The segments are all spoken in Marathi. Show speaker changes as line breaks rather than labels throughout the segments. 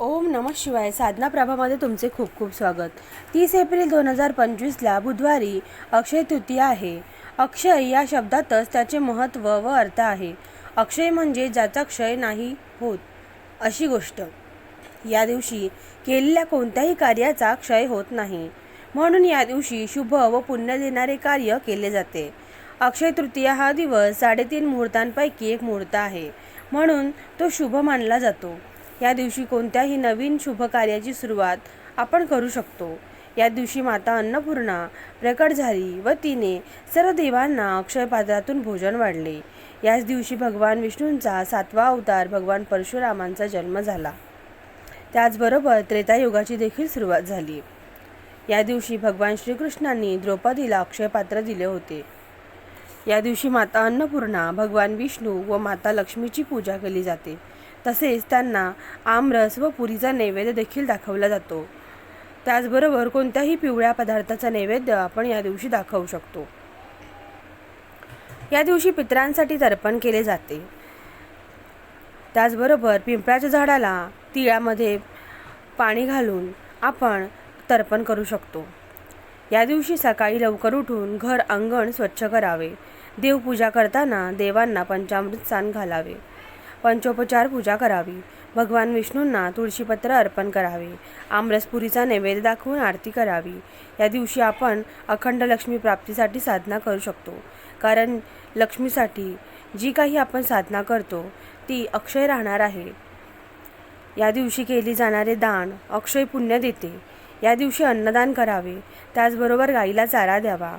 ओम नम शिवाय साधना प्रभामध्ये तुमचे खूप खूप स्वागत. तीस एप्रिल दोन हजार पंचवीसला बुधवारी अक्षय तृतीया आहे. अक्षय या शब्दातच त्याचे महत्त्व व अर्थ आहे. अक्षय म्हणजे ज्याचा क्षय नाही होत अशी गोष्ट. या दिवशी केलेल्या कोणत्याही कार्याचा क्षय होत नाही. म्हणून या दिवशी शुभ व पुण्य देणारे कार्य केले जाते. अक्षय तृतीया हा दिवस साडेतीन मुहूर्तांपैकी एक मुहूर्त आहे. म्हणून तो शुभ मानला जातो. या दिवशी कोणत्याही नवीन शुभ कार्याची सुरुवात आपण करू शकतो. या दिवशी माता अन्नपूर्णा प्रकट झाली व तिने सर्व देवांना अक्षयपात्रातून भोजन वाढले. याच दिवशी भगवान विष्णूंचा सातवा अवतार भगवान परशुरामांचा जन्म झाला. त्याचबरोबर त्रेतायुगाची देखील सुरुवात झाली. या दिवशी भगवान श्रीकृष्णांनी द्रौपदीला अक्षयपात्र दिले होते. या दिवशी माता अन्नपूर्णा भगवान विष्णू व माता लक्ष्मीची पूजा केली जाते. तसेच त्यांना आमरस व पुरीचा नैवेद्य देखील दाखवला जातो. त्याचबरोबर कोणत्याही पिवळ्या पदार्थाचा नैवेद्य आपण या दिवशी दाखवू शकतो. या दिवशी पितरांसाठी तर्पण केले जाते. त्याचबरोबर पिंपळाच्या झाडाला तिळामध्ये पाणी घालून आपण तर्पण करू शकतो. या दिवशी सकाळी लवकर उठून घर अंगण स्वच्छ करावे. देवपूजा करताना देवांना पंचामृत स्नान घालावे. पंचोपचार पूजा करावी. भगवान विष्णूंना तुळशीपत्र अर्पण करावे. आमरसपुरीचा नैवेद्य दाखवून आरती करावी. या दिवशी आपण अखंड लक्ष्मी प्राप्तीसाठी साधना करू शकतो. कारण लक्ष्मीसाठी जी काही आपण साधना करतो ती अक्षय राहणार आहे. या दिवशी केली जाणारे दान अक्षय पुण्य देते. या दिवशी अन्नदान करावे. त्याचबरोबर गाईला चारा द्यावा.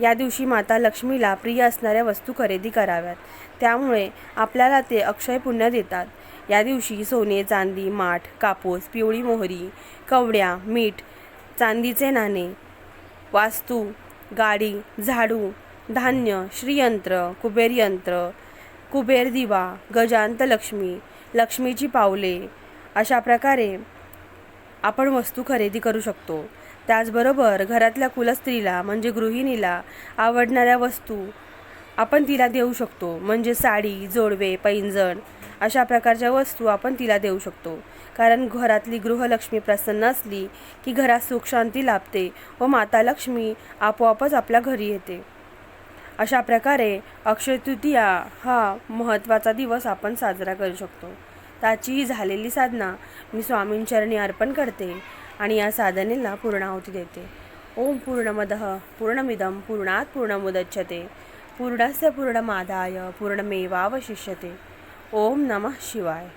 या दिवशी माता लक्ष्मीला प्रिय असणाऱ्या वस्तू खरेदी कराव्यात. त्यामुळे आपल्याला ते अक्षय पुण्य देतात. या दिवशी सोने चांदी माठ कापूस पिवळी मोहरी कवड्या मीठ चांदीचे नाणे वास्तू गाडी झाडू धान्य श्रीयंत्र कुबेरयंत्र कुबेर दिवा गजांत लक्ष्मी लक्ष्मीची पावले अशा प्रकारे आपण वस्तू खरेदी करू शकतो. त्याचबरोबर घरातल्या कुलस्त्रीला म्हणजे गृहिणीला आवडणाऱ्या वस्तू आपण तिला देऊ शकतो. म्हणजे साडी जोडवे पैंजण अशा प्रकारच्या वस्तू आपण तिला देऊ शकतो. कारण घरातली गृहलक्ष्मी प्रसन्न असली की घरात सुख शांती लाभते व माता लक्ष्मी आपोआपच आपल्या घरी येते. अशा प्रकारे अक्षय तृतीया हा महत्त्वाचा दिवस आपण साजरा करू शकतो. त्याचीही झालेली साधना मी स्वामींचरणी अर्पण करते. आणि या साधनेला पूर्णाहुती देते. ओम पूर्णमदः पूर्णमिदं पूर्णात पूर्णमुदच्छते. पूर्णस्य पूर्णमादाय पूर्णमेवावशिष्यते. ओम नमः शिवाय.